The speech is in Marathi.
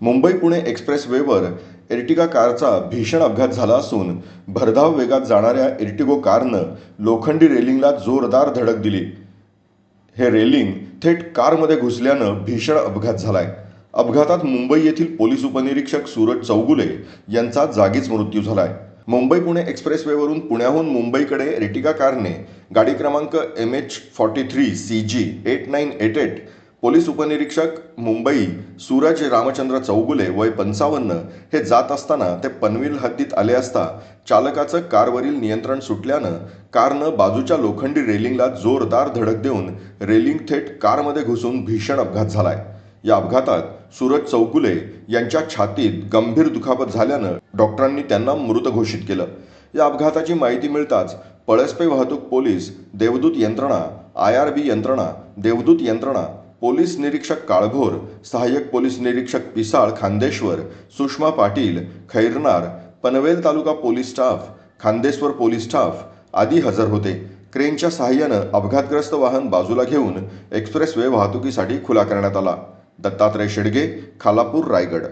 मुंबई पुणे एक्सप्रेसवेवर एर्टिगा कारचा भीषण अपघात झाला असून भरधाव वेगात जाणाऱ्या एर्टिगो कारनं लोखंडी रेलिंगला जोरदार धडक दिली. हे रेलिंग थेट कारमध्ये घुसल्यानं भीषण अपघात झालाय. अपघातात मुंबई येथील पोलीस उपनिरीक्षक सूरज चौगुले यांचा जागीच मृत्यू झालाय. मुंबई पुणे एक्सप्रेसवेवरून पुण्याहून मुंबईकडे रेटिका कारने गाडी क्रमांक M H forty three C G eight nine eight eight police उपनिरीक्षक मुंबई सूरज रामचंद्र चौगुले वय पंचावन्न हे जात असताना ते पनवेल हद्दीत आले असता चालकाचं कारवरील नियंत्रण सुटल्यानं कारनं बाजूच्या लोखंडी रेलिंगला जोरदार धडक देऊन रेलिंग थेट कारमध्ये घुसून भीषण अपघात झालाय. या अपघातात सूरज चौगुले यांच्या छातीत गंभीर दुखापत झाल्यानं डॉक्टरांनी त्यांना मृत घोषित केलं. या अपघाताची माहिती मिळताच पळसपे वाहतूक पोलीस देवदूत यंत्रणा आय आर बी यंत्रणा देवदूत यंत्रणा पोलीस निरीक्षक काळभोर सहाय्यक पोलीस निरीक्षक Pisal Khandeshwar Sushma Patil Khairnar Panvel taluka police staff Khandeshwar police staff आदी हजर होते. क्रेनच्या सहाय्यानं अपघातग्रस्त वाहन बाजूला घेऊन एक्सप्रेसवे वाहतुकीसाठी खुला करण्यात आला. दत्तात्रय शेडगे खालापूर रायगड.